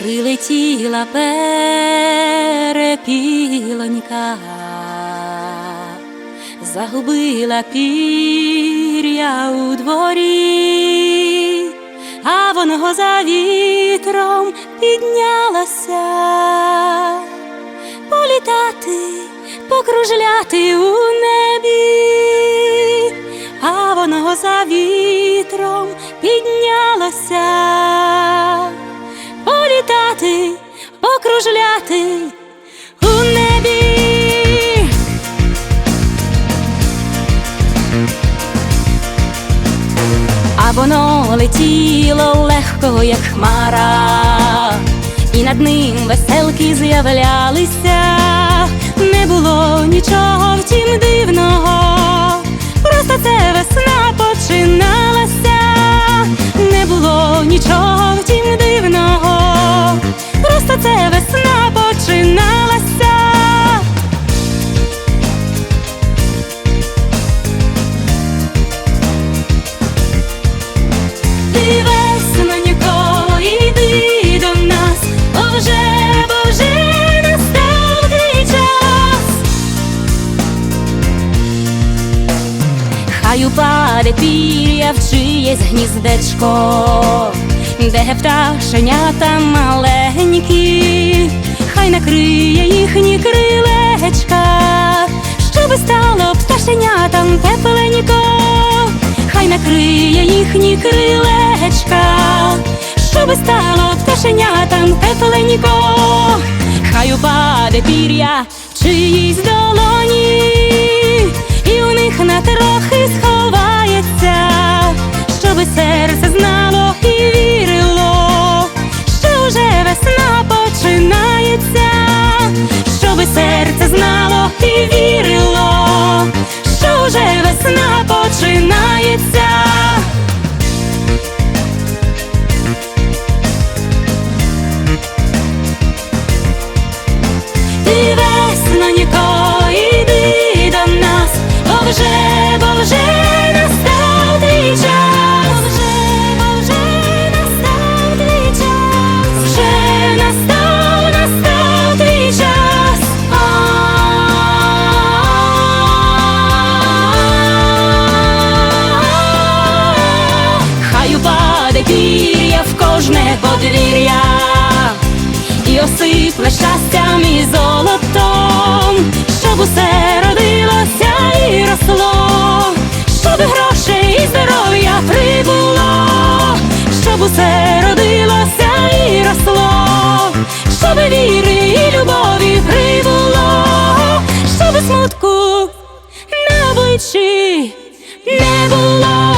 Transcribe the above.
прилетіла перепілонька, загубила пір'я у дворі, а воно за вітром піднялася, політати, покружляти у небі, а воно за вітром піднялася, покружляти у небі. А воно летіло легко, як хмара, і над ним веселки з'являлися, не було нічого втім дивного, просто це упаде пір'я в чиєсь гніздечко, де пташенята маленькі, хай накриє їхні крилечка, щоби стало пташенятам тепленько, хай накриє їхні крилечка, щоби стало пташенятам тепленько, хай упаде пір'я в чиїсь долоні, і у них на трохи сховається, щоби серце знало і вірило, що вже весна починається, щоби серце знало і вірило, що вже весна починається. Вір'я в кожне подвір'я. І осипле щастям і золотом щоб усе родилося і росло, щоб грошей і здоров'я прибуло, щоб усе родилося і росло, щоб віри і любові прибуло, щоб смутку на обличчі не було.